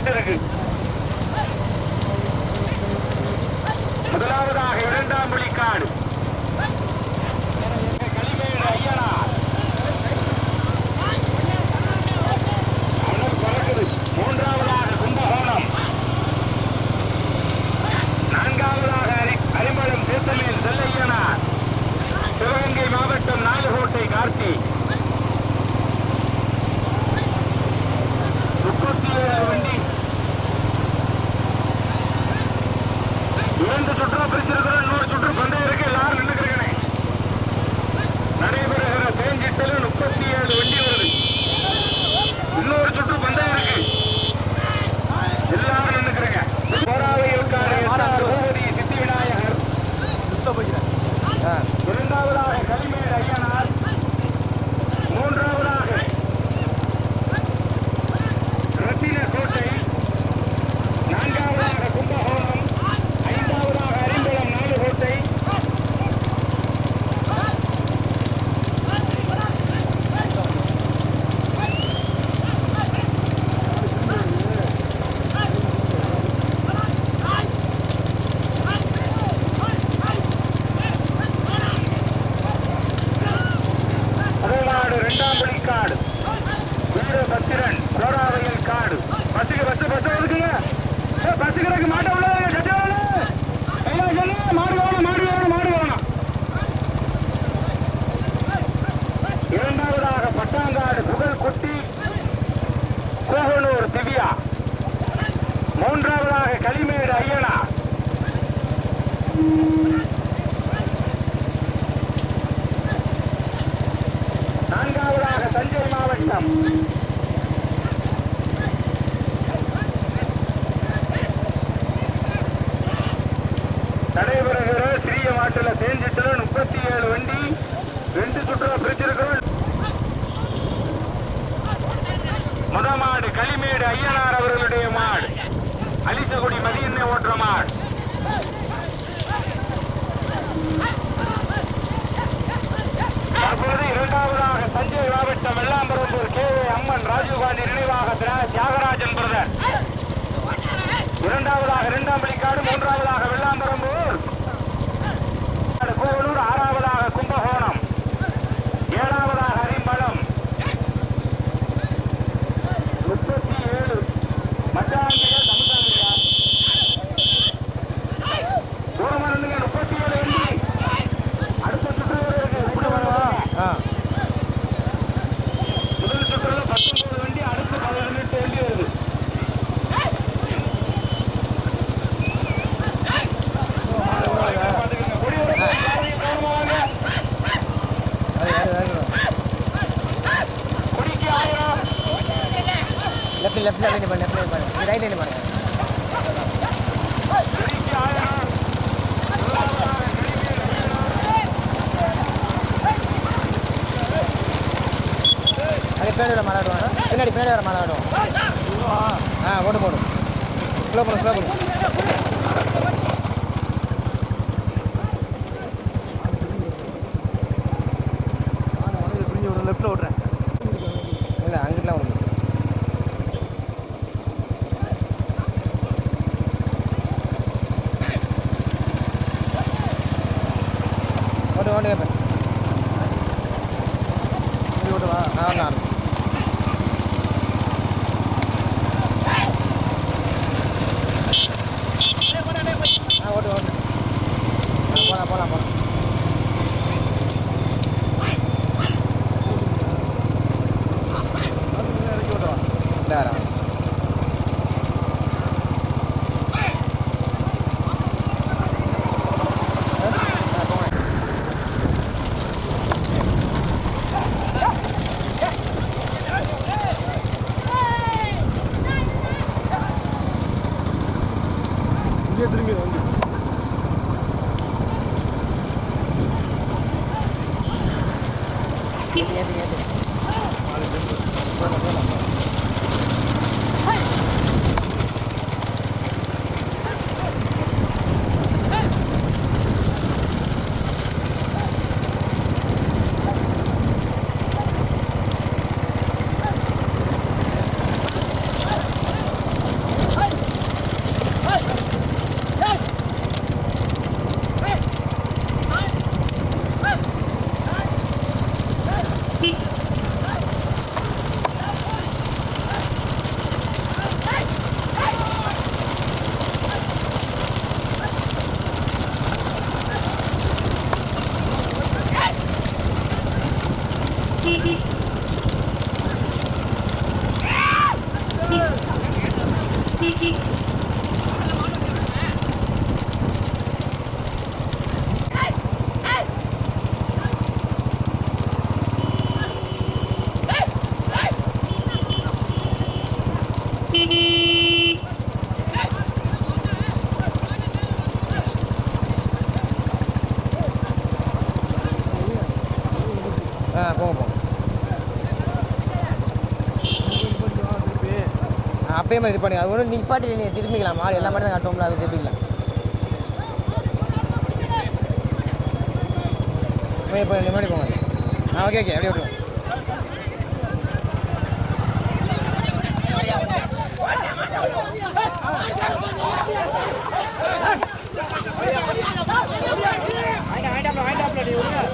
எட்டு இருக்கு. முதலாவதாக இரண்டாம் வழி களிமேடு ஐயனா. நான்காவதாக தஞ்சை மாவட்டம். நடைபெறுகிற சிறிய மாட்டில் தேஞ்சிட்டு முப்பத்தி ஏழு வண்டி. ரெண்டு சுற்றுலா பிரிச்சிருக்கிறோம் முதமாடு களிமேடு ஐயனார் அவர்களுடைய மாடு. அலிசகுடி மதியன்னை ஓட்டுற மாடு தற்பொழுது இரண்டாவதாக தஞ்சை மாவட்டம் வெள்ளாம்பரம்பூர் கே. அம்மன் ராஜீவ்காந்தி நினைவாக தியாகராஜன் பிரதர். மூன்றாவதாக வெள்ளாம்பரம்பூர் கோவலூர் ஆறாவதாக கும்பகோணம். ஏழாவதாக அரிம்பளம். முப்பத்தி ஏழு மச்சாந்திய பின்னாடி வர மாடாடுவாங்க பின்னாடி பின்னாடி வர மாடாடுவோம் ஆ ஓட்டு போடும் ஸ்லோ பண்ணும் ஸ்லோ பண்ணும் லெஃப்ட்டில் விட்றேன் இல்லை அங்கிட்டலாம் விடுங்க ஓட்டு ஓட்டு கேட்பேன் ஆ ஒன்று போகலாம் போகலாம் போகலாம் திரும்பி வந்து மாதிரி இது பண்ணுங்க அது ஒன்று நிப்பாட்டி நீங்கள் திரும்பிக்கலாம். மாடு எல்லா மாதிரி தான் காட்டுவோம்ல அது திரும்பிக்கலாம் போய் இப்போ ரெண்டு மாடி போங்க. ஆ ஓகே ஓகே அப்படியே விட்டுருங்க முன்னாடி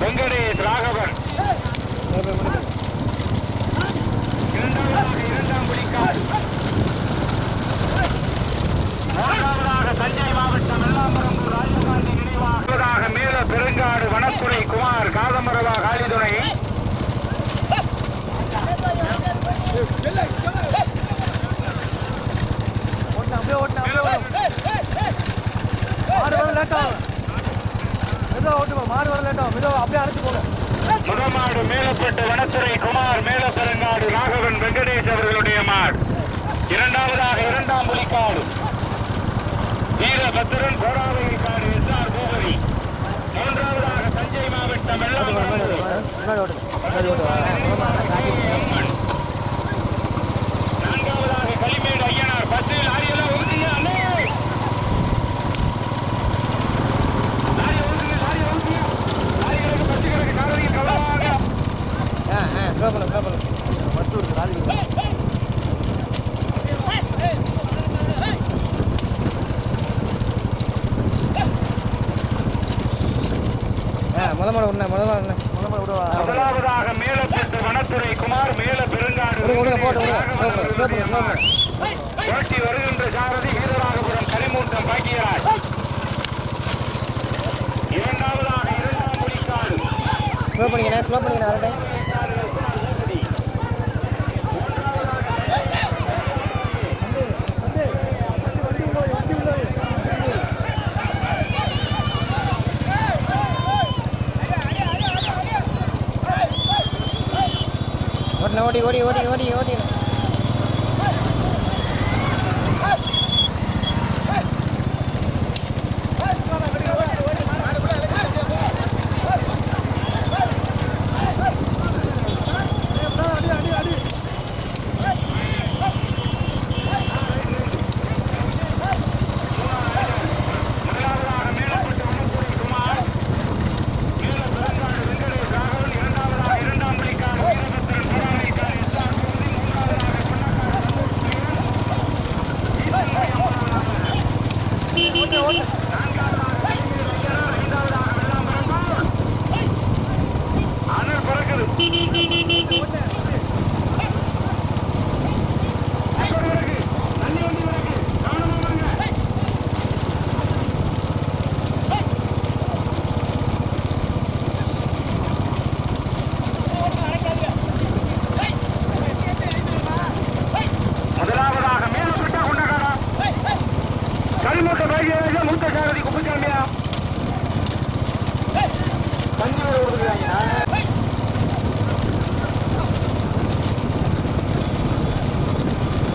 வெங்கடேஷ் ராகவன். இரண்டாவதாக இரண்டாம் பிடிக்கால் மூன்றாவதாக தஞ்சை மாவட்டம் வெள்ளாம்பரம்பூர் ராஜீவ்காந்தி நினைவாக. மேல பெருங்காடு வனத்துறை குமார் காதமரவா காளிதுணை ஓட்டினா அப்படியே ஓட்டினா அப்படியே ஓட்டும் மாடு வர லேட் ஆகும் மெதுவாக ஓட்டுமா? மாடு வர லேட் ஆகும் மெதுவாக அப்படியே அழைச்சி போங்க முதமாடு மேலப்பட்டு வனத்துறை குமார் மேலப்பெருங்காடு ராகவன் வெங்கடேஷ் அவர்களுடைய மாடு. இரண்டாவதாக இரண்டாம் புலிக்காடு. வீரபத்திரன் கோடாவரி காடு எஸ் ஆர் பூபதி மூன்றாவதாக தஞ்சை ஓட்டு முன்னாடி பத்து இருக்கு ராலி ஆ முத மாடு முத விடுவா முதலாவதாக மேலப்பட்டு வனத்துறை குமார் மேல பெருங்காடு. விடுங்க போட்டு விடுங்க. ஓட்டி வருகின்ற சாரதி வீரராகபுரம் கரிமூட்டம் பாக்கியராஜ் இரண்டாவதாக இரண்டாம் புலிக்காடு ஸ்லோ வரட்டேன் ดีวดีวดีวดีวดี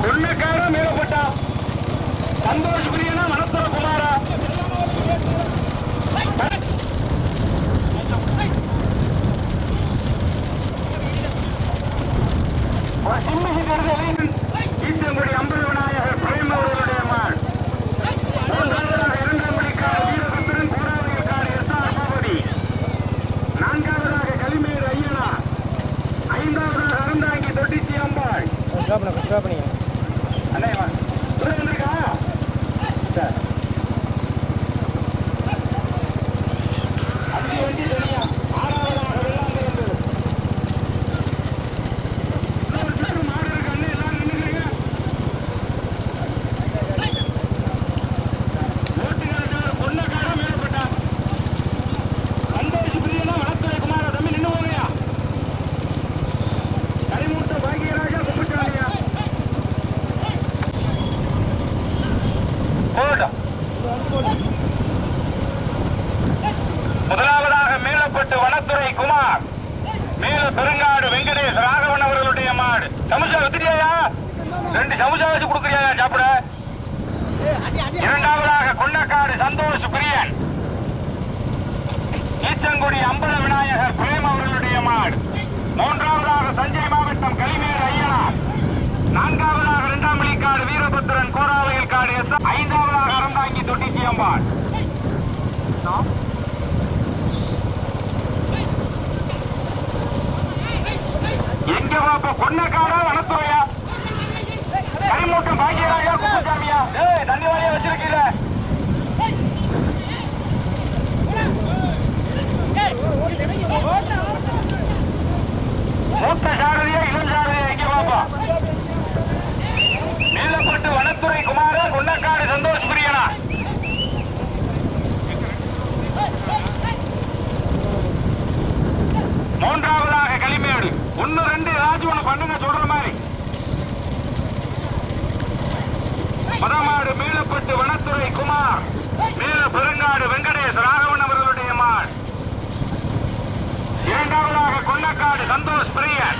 ఉన్న కాడ మీద పట్ట நான்காவதாக இரண்டாம் மணிக்காடு வீரபத்திரன் கோராவையில் காடு எஸ் ஐந்தாவதாக அறந்தாங்கி தொட்டிச்சி அம்பாள். எங்க பாப்பா கொன்னக்காடா வனத்துறையா? கரிமூட்டம் பாக்கியராஜா குப்புசாமியா? ஏய் தண்ணி வாரியா வச்சிருக்கீல மூத்த சாரதியா இளம் சாரதியா எங்க பாப்பா மேலப்பட்டு வனத்துறை குமார கொன்னக்காடு சந்தோஷ் பிரியனா மூன்றாவதாக களிமேடு ஒன்னு ரெண்டு ஏதாச்சும் ஒண்ணு பண்ணுங்க சொல்ற மாதிரி. மதமாடு மீளப்பட்டு வனத்துறை குமார். மீள பெருங்காடு வெங்கடேஷ் ராகவன் அவர்களுடைய மாள் இரண்டாவதாக கொல்லக்காடு சந்தோஷ் பிரியன்.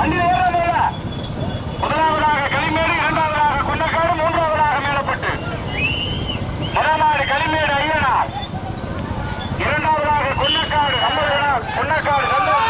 வண்டியில் ஏறாமல் முதலாவதாக களிமேடு இரண்டாவதாக குன்னக்காடு மூன்றாவதாக மேலப்பட்டு. முதலாடு களிமேடு ஐயனார் இரண்டாவதாக குன்னக்காடு அம்மனார் குன்னக்காடு சந்தோஷ்